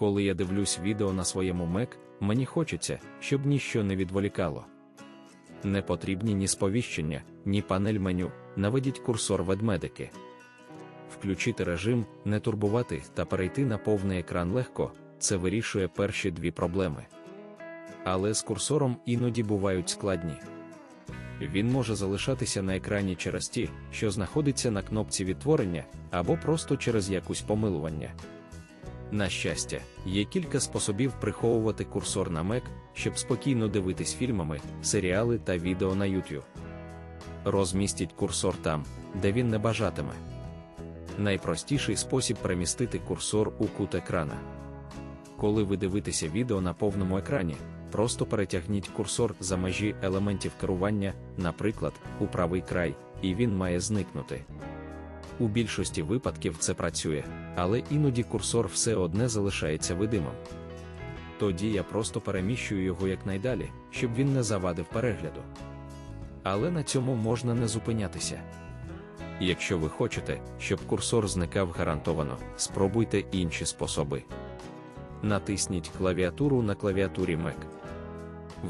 Коли я дивлюсь відео на своєму Mac, мені хочеться, щоб ніщо не відволікало. Не потрібні ні сповіщення, ні панель меню, наведіть курсор ведмедики. Включити режим, не турбувати та перейти на повний екран легко, це вирішує перші дві проблеми. Але з курсором іноді бувають складні. Він може залишатися на екрані через ті, що знаходиться на кнопці відтворення, або просто через якусь помилування. На щастя, є кілька способів приховувати курсор на Mac, щоб спокійно дивитись фільмами, серіали та відео на YouTube. Розмістіть курсор там, де він не бажатиме. Найпростіший спосіб перемістити курсор у кут екрана. Коли ви дивитеся відео на повному екрані, просто перетягніть курсор за межі елементів керування, наприклад, у правий край, і він має зникнути. У більшості випадків це працює, але іноді курсор все одне залишається видимим. Тоді я просто переміщую його якнайдалі, щоб він не завадив перегляду. Але на цьому можна не зупинятися. Якщо ви хочете, щоб курсор зникав гарантовано, спробуйте інші способи. Натисніть клавіатуру на клавіатурі Mac.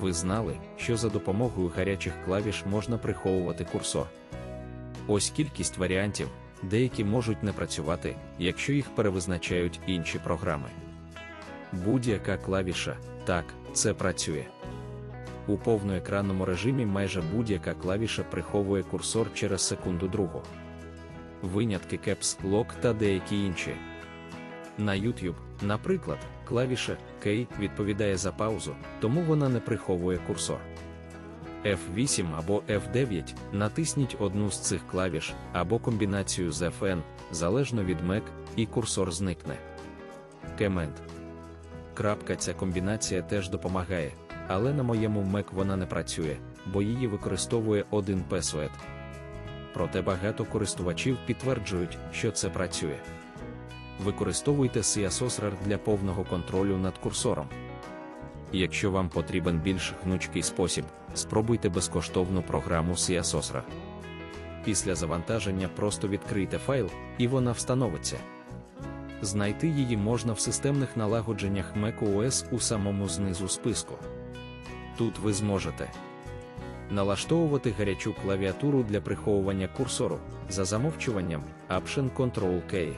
Ви знали, що за допомогою гарячих клавіш можна приховувати курсор. Ось кількість варіантів, деякі можуть не працювати, якщо їх перевизначають інші програми. Будь-яка клавіша, так, це працює. У повноекранному режимі майже будь-яка клавіша приховує курсор через секунду другу. Винятки Caps Lock та деякі інші. На YouTube, наприклад, клавіша K відповідає за паузу, тому вона не приховує курсор. F8 або F9 натисніть одну з цих клавіш або комбінацію з FN, залежно від Mac, і курсор зникне. Кемент. Крапка Ця комбінація теж допомагає, але на моєму Mac вона не працює, бо її використовує один PSUET. Проте багато користувачів підтверджують, що це працює. Використовуйте CSOSRAR для повного контролю над курсором. Якщо вам потрібен більш гнучкий спосіб, спробуйте безкоштовну програму CSOSRAR. Після завантаження просто відкрийте файл, і вона встановиться. Знайти її можна в системних налагодженнях macOS у самому знизу списку. Тут ви зможете налаштовувати гарячу клавіатуру для приховування курсору за замовчуванням Option Ctrl-K.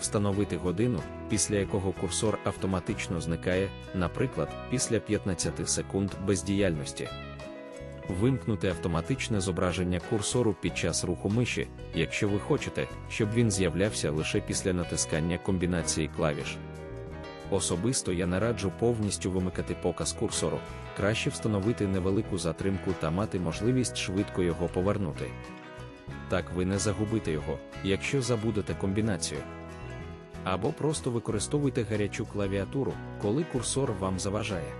Встановити годину, після якого курсор автоматично зникає, наприклад, після 15 секунд бездіяльності. Вимкнути автоматичне зображення курсору під час руху миші, якщо ви хочете, щоб він з'являвся лише після натискання комбінації клавіш. Особисто я не раджу повністю вимикати показ курсору, краще встановити невелику затримку та мати можливість швидко його повернути. Так ви не загубите його, якщо забудете комбінацію. Або просто використовуйте гарячу клавіатуру, коли курсор вам заважає.